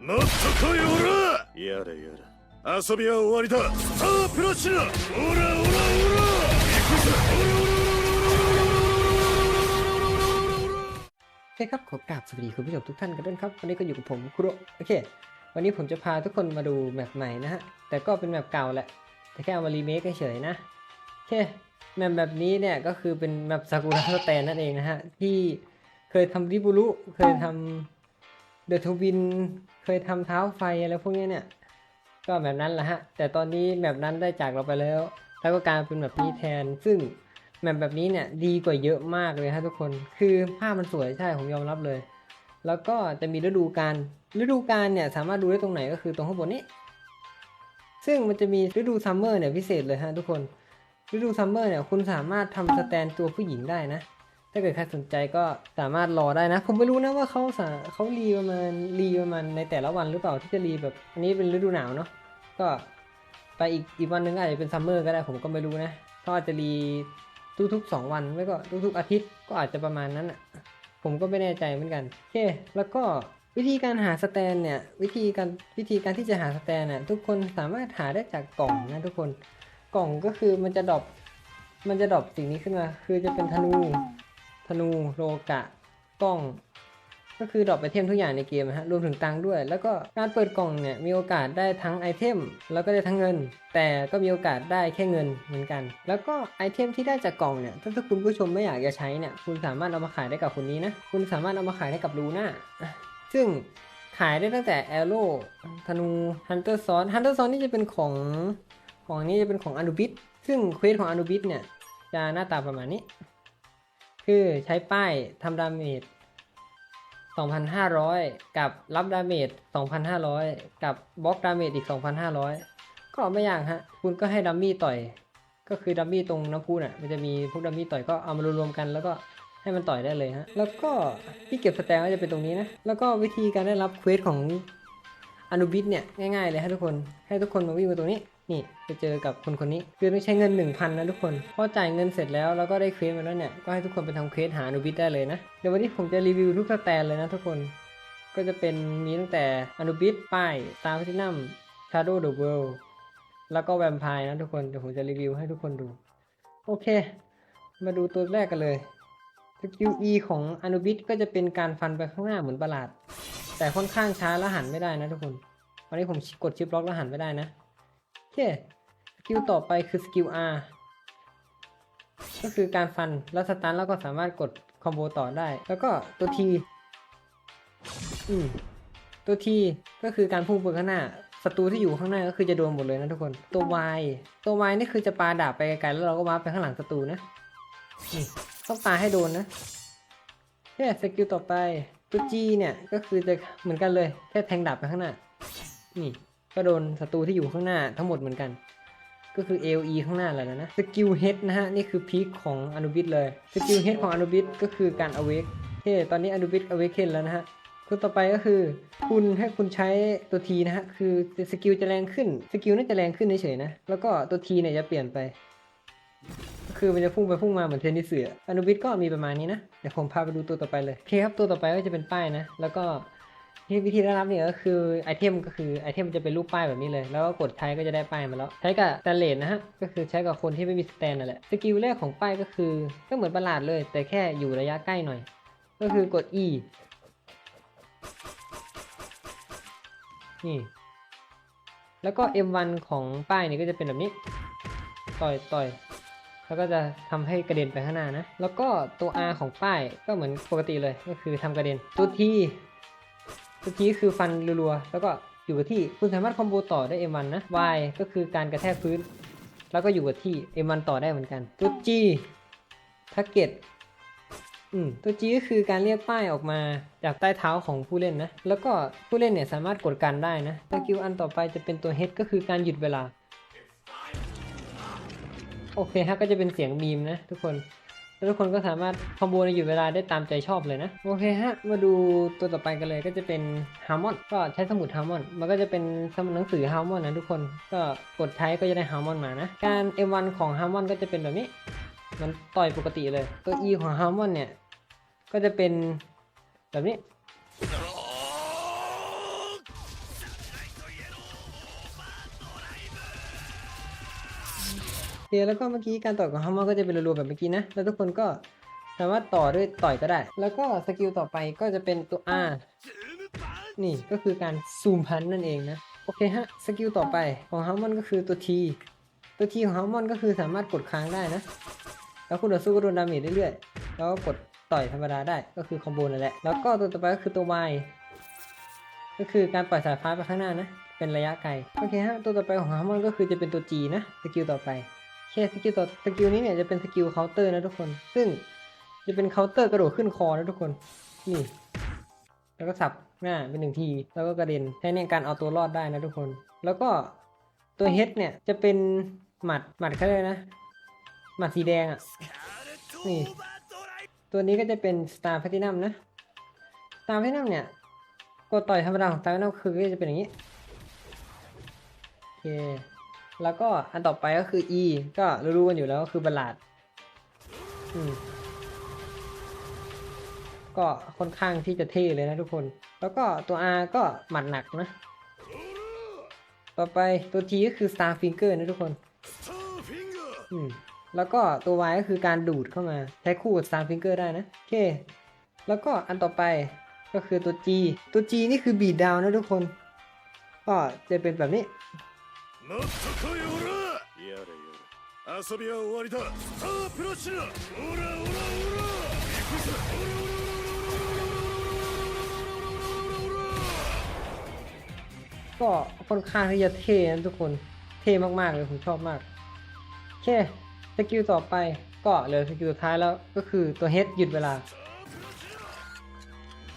もっと来いオラやれやれ遊びは終わりだスタープラチナオラオラオラ行くぜオラオラโอเคครับขอกราบสวัสดีคุณผู้ชมทุกท่านกันด้วยครับวันนี้ก็อยู่กับผมคุโรโอเค วันนี้ผมจะพาทุกคนมาดูแมปใหม่นะฮะแต่ก็เป็นแมปเก่าแหละแต่แค่เอามารีเมคเฉยนะโอเคแมปแบบนี้เนี่ยก็คือเป็นแมปซากุระสเตนนั่นเองนะฮะที่เคยทำริบุรุเคยทำเดอะทวิน ยทำเท้าไฟอะไรพวกนี้เนี่ย ก็แบบนั้นแหละฮะ แต่ตอนนี้แมปนั้นได้จากเราไปแล้ว แล้วก็กลารเป็นแบบนี้แทน ซึ่งแมปแบบนี้เนี่ยดีกว่าเยอะมากเลยฮะทุกคน คือภาพมันสวยใช่ผมยอมรับเลย แล้วก็จะมีฤดูกาล ฤดูกาลเนี่ยสามารถดูได้ตรงไหนก็คือตรงข้างบนนี้ ซึ่งมันจะมีฤดูซัมเมอร์เนี่ยพิเศษเลยฮะทุกคน ฤดูซัมเมอร์เนี่ยคุณสามารถทำสแตนตัวผู้หญิงได้นะ ถ้าเกิดใครสนใจก็สามารถรอได้นะ ผมไม่รู้นะว่าเขาสาเขารีประมาณรีประมาณในแต่ละวันหรือเปล่าที่จะรีแบบ อันนี้เป็นฤดูหนาวเนาะก็ไปอีกอีกวันหนึงอาจจะเป็นซัมเมอร์ก็ได้ผมก็ไม่รู้นะเขาอาจจะรีทุกๆสองวันไม่ก็ทุกๆอาทิตย์ก็อาจจะประมาณนั้นอะผมก็ไม่แน่ใจเหมือนกันโอเคแล้วก็วิธีการหาสแตนเนี่ยวิธีการวิธีการที่จะหาสแตนเนี่ยทุกคนสามารถหาได้จากกล่องนะทุกคนกล่องก็คือมันจะดรอปมันจะดรอปสิ่งนี้ขึ้นมา คือจะเป็นธนู นูโลกะกล้อง ก็คือดรอปไอเทมทุกอย่างในเกมนะฮะรวมถึงตังด้วย แล้วก็การเปิดกล่องเนี่ยมีโอกาสได้ทั้งไอเทมแล้วก็ได้ทั้งเงิน แต่ก็มีโอกาสได้แค่เงินเหมือนกัน แล้วก็ไอเทมที่ได้จากกล่องเนี่ยถ้าคุณผู้ชมไม่อยากจะใช้เนี่ยคุณสามารถเอามาขายได้กับคนนี้นะคุณสามารถเอามาขายได้กับลูน่าอะซึ่งขายได้ตั้งแต่แอโร่ธนูฮันเตอร์ซอนฮันเตอร์ซอนนี่จะเป็นของของนี้จะเป็นของอนุบิสซึ่งเควสของอนุบิสเนี่ยจะหน้าตาประมาณนี้ คือใช้ป้ายทำดาเมจ 2,500 กับรับดาเมจ 2,500 กับบล็อกดาเมจอีก 2,500 ก็ไม่ยากฮะ คุณก็ให้ดัมมี่ต่อย ก็คือดัมมี่ตรงน้ำพุน่ะ มันจะมีพวกดัมมี่ต่อยก็เอามารวมๆกันแล้วก็ให้มันต่อยได้เลยฮะ แล้วก็ที่เก็บสแตนก็จะเป็นตรงนี้นะ แล้วก็วิธีการได้รับเควสของอนุบิสเนี่ยง่ายๆเลยฮะทุกคน ให้ทุกคนมาวิ่งมาตรงนี้ นี่จะเจอกับคนคนนี้คือต้องใช้เงิน 1,000นะทุกคนพอจ่ายเงินเสร็จแล้วแล้วก็ได้เควสมาแล้วเนี่ยก็ให้ทุกคนไปทำเควสหาอนุบิสได้เลยนะเดี๋ยววันนี้ผมจะรีวิวทุกสแตนเลยนะทุกคนก็จะเป็นมีตั้งแต่อนุบิสป้ายตาพิทินัมชาโดเดอะเวิลด์แล้วก็แวมไพร์นะทุกคนเดี๋ยวผมจะรีวิวให้ทุกคนดู โอเค มาดูตัวแรกกันเลยสกิล E ของอนุบิสก็จะเป็นการฟันไปข้างหน้าเหมือนประหลาด แต่ค่อนข้างช้าแล้วหันไม่ได้นะทุกคนวันนี้ผมกดชิปล็อกแล้วหันไม่ได้นะ เคสกิลต่อไปคือสกิล R ก็คือการฟันแล้วสตันแล้วก็สามารถกดคอมโบต่อได้ แล้วก็ตัว T อืมตัว T ก็คือการพุ่งไปข้างหน้าศัตรูที่อยู่ข้างหน้าก็คือจะโดนหมดเลยนะทุกคน ตัว Y ตัว Y นี่คือจะปาดาบไปไกลๆแล้วเราก็วาร์ปไปข้างหลังศัตรูนะนี่ต้องปาให้โดนนะเนี่ยสกิลต่อไปตัว G เนี่ยก็คือจะเหมือนกันเลยแค่แทงดาบไปข้างหน้านี่ ก็โดนศัตรูที่อยู่ข้างหน้าทั้งหมดเหมือนกัน ก็คือ AOE ข้างหน้าแล้วนะ สกิลเฮดนะฮะ นี่คือพีคของอนุบิสเลย สกิลเฮดของอนุบิสก็คือการ awake โอเคตอนนี้อนุบิส awaken แล้วนะฮะคุณต่อไปก็คือ คุณให้คุณใช้ตัวทีนะฮะ คือสกิลจะแรงขึ้น สกิลน่าจะแรงขึ้นเฉยๆนะ แล้วก็ตัวทีเนี่ยจะเปลี่ยนไป ก็คือมันจะพุ่งไปพุ่งมาเหมือนเทนนิสเสืออนุบิสก็มีประมาณนี้นะ เดี๋ยวผมพาไปดูตัวต่อไปเลยโอเคครับ ตัวต่อไปก็จะเป็นป้ายนะ แล้วก็ วิธีได้รับเนี่ยก็คือไอเทมก็คือไอเทมมันจะเป็นรูปป้ายแบบนี้เลย แล้วก็กดใช้ก็จะได้ป้ายมาแล้ว ใช้กับสแตนเลสนะฮะ ก็คือใช้กับคนที่ไม่มีสแตนนั่นแหละ สกิลแรกของป้ายก็คือก็เหมือนประหลาดเลย แต่แค่อยู่ระยะใกล้หน่อย ก็คือกด E นี่ แล้วก็ M1 ของป้ายนี่ก็จะเป็นแบบนี้ ต่อยต่อยแล้วก็จะทำให้กระเด็นไปข้างหน้านะ แล้วก็ตัว R ของป้ายก็เหมือนปกติเลย ก็คือทำกระเด็น ตัว T เมื่อกี้คือฟันรัวๆแล้วก็อยู่กับที่คุณสามารถคอมโบต่อได้ M1 นะ Y ก็คือการกระแทกพื้น แล้วก็อยู่กับที่ M1 ต่อได้เหมือนกันตัว G target อืมตัว G ก็คือการเรียกป้ายออกมาจากใต้เท้าของผู้เล่นนะ แล้วก็ผู้เล่นเนี่ยสามารถกดกันได้นะสกิลอันต่อไปจะเป็นตัว H ก็คือการหยุดเวลา โอเคฮะก็จะเป็นเสียงมีมนะทุกคน ทุกคนก็สามารถคอมโบในหยุดเวลาได้ตามใจชอบเลยนะ โอเคฮะ มาดูตัวต่อไปกันเลยก็จะเป็นฮาร์มอนก็ใช้สมุดฮาร์มอนมันก็จะเป็นสมุดหนังสือฮาร์มอนนะทุกคนก็กดใช้ก็จะได้ฮาร์มอนมานะ การ M1 ของฮาร์มอนก็จะเป็นแบบนี้ มันต่อยปกติเลย ตัว E ของฮาร์มอนเนี่ยก็จะเป็นแบบนี้ เคแล้วก็เมื่อกี้การต่อยของฮัมมอนก็จะเป็นรัวๆแบบเมื่อกี้นะ แล้วทุกคนก็สามารถต่อด้วยต่อยก็ได้ แล้วก็สกิลต่อไปก็จะเป็นตัว R นี่ก็คือการซูมพันนั่นเองนะ โอเคฮะ สกิลต่อไปของฮัมมอนก็คือตัว T ตัว T ของฮัมมอนก็คือสามารถกดค้างได้นะ แล้วคุณต่อสู้ก็โดนดาเมจเรื่อยๆ แล้วก็กดต่อยธรรมดาได้ก็คือคอมโบนั่นแหละ แล้วก็ตัวต่อไปก็คือตัว Y ก็คือการปล่อยสายฟ้าไปข้างหน้านะ เป็นระยะไกล โอเคฮะ ตัวต่อไปของฮัมมอนก็คือจะเป็นตัว G นะ สกิลต่อไป เคสกิลต่อสกิลนี้เนี่ยจะเป็นสกิลเคาน์เตอร์นะทุกคน ซึ่งจะเป็นเคาน์เตอร์กระโดดขึ้นคอนะทุกคน นี่ แล้วก็สับหน้าเป็นหนึ่งที แล้วก็กระเด็นใช้ในการเอาตัวรอดได้นะทุกคน แล้วก็ตัวเฮดเนี่ยจะเป็นหมัดหมัดเขาเลยนะ หมัดสีแดงอะ นี่ ตัวนี้ก็จะเป็น Star Platinum นะ Star Platinum เนี่ยกดต่อยธรรมดาของ Star Platinum คือจะเป็นอย่างนี้ โอเค แล้วก็อันต่อไปก็คือ E ก็รู้ๆกันอยู่แล้วก็คือประหลาดก็ค่อนข้างที่จะเท่เลยนะทุกคน แล้วก็ตัว R ก็หมัดหนักนะ ต่อไปตัว T ก็คือ Star Finger นะทุกคน แล้วก็ตัว Y ก็คือการดูดเข้ามา ใช้คู่กับ Star Finger ได้นะ โอเค แล้วก็อันต่อไปก็คือตัว G ตัว G นี่คือบีดดาวนะทุกคน ก็จะเป็นแบบนี้ もっと来いオラやれやれ遊びは終わりだスタープラチナオラオラオラ行くぜオラオラก็ค่อนข้างที่จะเท่นะทุกคนเท่มากๆเลยผมชอบมากโอเคสกิลต่อไปก็เหลือสกิลสุดท้ายแล้วก็คือตัวเฮดหยุดเวลา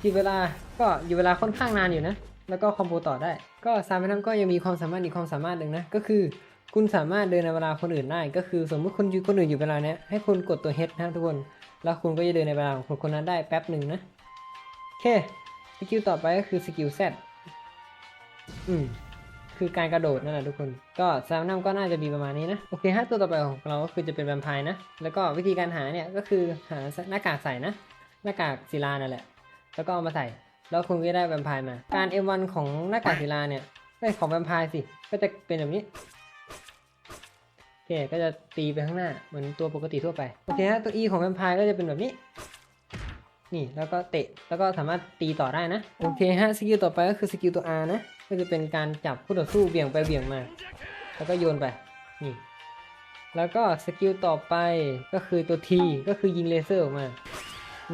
หยุดเวลาก็หยุดเวลาค่อนข้างนานอยู่นะ แล้วก็คอมโบต่อได้ ก็ซามไปทั้งก็ยังมีความสามารถอีกความสามารถหนึ่งนะ ก็คือคุณสามารถเดินในเวลาคนอื่นได้ ก็คือสมมติคนอยู่คนอื่นอยู่เวลาเนี้ยให้คุณกดตัว H นะทุกคน แล้วคุณก็จะเดินในเวลาของคนคนนั้นได้แป๊บหนึ่งนะโอเคสกิลต่อไปก็คือสกิล Z อืมคือการกระโดดนั่นแหละทุกคน ก็ซามนัมก็น่าจะมีประมาณนี้นะ โอเคฮะตัวต่อไปของเราก็คือจะเป็นแวมไพร์นะ แล้วก็วิธีการหาเนี่ยก็คือหาหน้ากากใส่นะ หน้ากากศิลานั่นแหละ แล้วก็เอามาใส่ แล้วคุณก็ได้แวมไพร์มา การ M1 ของหน้ากากศิลาเนี่ยไม่ของแวมไพร์สิ ก็จะเป็นแบบนี้โอเคก็จะตีไปข้างหน้าเหมือนตัวปกติทั่วไป โอเคฮะตัว E ของแวมไพร์ก็จะเป็นแบบนี้ นี่แล้วก็เตะแล้วก็สามารถตีต่อได้นะ โอเคฮะสกิลต่อไปก็คือสกิลตัว R นะ ก็จะเป็นการจับคู่ต่อสู้เบี่ยงไปเบี่ยงมา แล้วก็โยนไป นี่แล้วก็สกิลต่อไปก็คือตัว T ก็คือยิงเลเซอร์ออกมา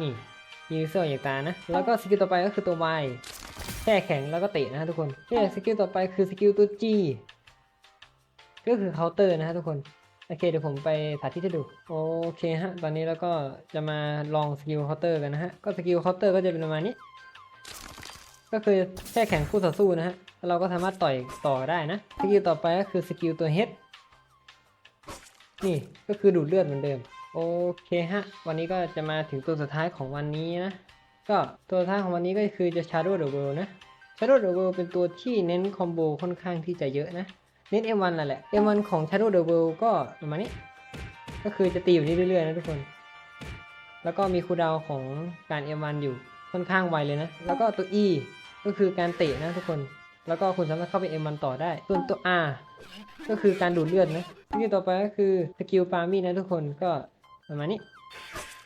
นี่ ยิงเลเซอร์ออกจากตานะ แล้วก็สกิลต่อไปก็คือตัว Y แช่แข็งแล้วก็เตะนะฮะทุกคนโอเคสกิลต่อไปคือสกิลตัว G ก็คือเคาน์เตอร์นะฮะทุกคน โอเคเดี๋ยวผมไปสาธิตให้ดู โอเคฮะ ตอนนี้เราก็จะมาลองสกิลเคาน์เตอร์กันนะฮะ ก็สกิลเคาน์เตอร์ก็จะเป็นประมาณนี้ ก็คือแช่แข็งคู่ต่อสู้นะฮะแล้วเราก็สามารถต่อยต่อได้นะ สกิลต่อไปก็คือสกิลตัว H นี่ก็คือดูดเลือดเหมือนเดิม โอเคฮะ วันนี้ก็จะมาถึงตัวสุดท้ายของวันนี้นะ ก็ตัวสุดท้ายของวันนี้ก็คือจะ Shadow the World นะ Shadow the World เป็นตัวที่เน้นคอมโบค่อนข้างที่จะเยอะนะ เน้น M1 นั่นแหละ M1 ของ Shadow the World ก็ประมาณนี้ ก็คือจะตีอยู่นี่เรื่อยๆนะทุกคน แล้วก็มีคูดาวของการ M1 อยู่ค่อนข้างไวเลยนะ แล้วก็ตัว E ก็คือการเตะนะทุกคน แล้วก็คุณสามารถเข้าไป M1 ต่อได้ ส่วนตัว R ก็คือการดูดเลือดนะสกิลต่อไปก็คือสกิลปามี่นะทุกคนก็ ประมาณนี้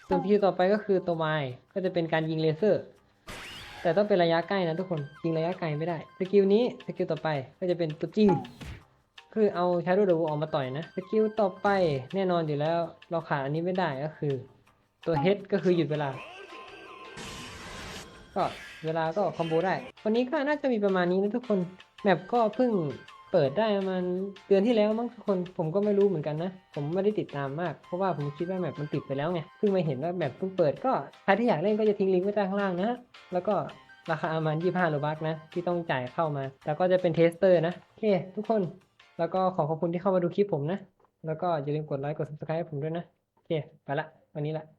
ส่วนสกิลต่อไปก็คือตัว Y ก็จะเป็นการยิงเลเซอร์ แต่ต้องเป็นระยะใกล้นะทุกคนยิงระยะไกลไม่ได้สกิลนี้สกิลต่อไปก็จะเป็นตัวจิ้งคือเอา Shadow the Wolf ออกมาต่อยนะสกิลต่อไปแน่นอนอยู่แล้วเราขาดอันนี้ไม่ได้ก็คือ ตัว H ก็คือหยุดเวลา ก็เวลาก็คอมโบได้ วันนี้ก็น่าจะมีประมาณนี้นะทุกคนแมปก็เพิ่ง เปิดได้ประมาณเดือนที่แล้วมั้งทุกคนผมก็ไม่รู้เหมือนกันนะ ผมไม่ได้ติดตามมาก เพราะว่าผมคิดว่าแมปมันปิดไปแล้วไงเพิ่งมาเห็นว่าแมปเพิ่งเปิดก็ใครที่อยากเล่นก็จะทิ้งลิงก์ไว้ใต้ข้างล่างนะแล้วก็ราคาประมาณ25โลบักนะที่ต้องจ่ายเข้ามา แล้วก็จะเป็นเทสเตอร์นะโอเคทุกคน แล้วก็ขอขอบคุณที่เข้ามาดูคลิปผมนะ แล้วก็อย่าลืมกดไลค์กด subscribe ให้ผมด้วยนะโอเคไปละวันนี้ละ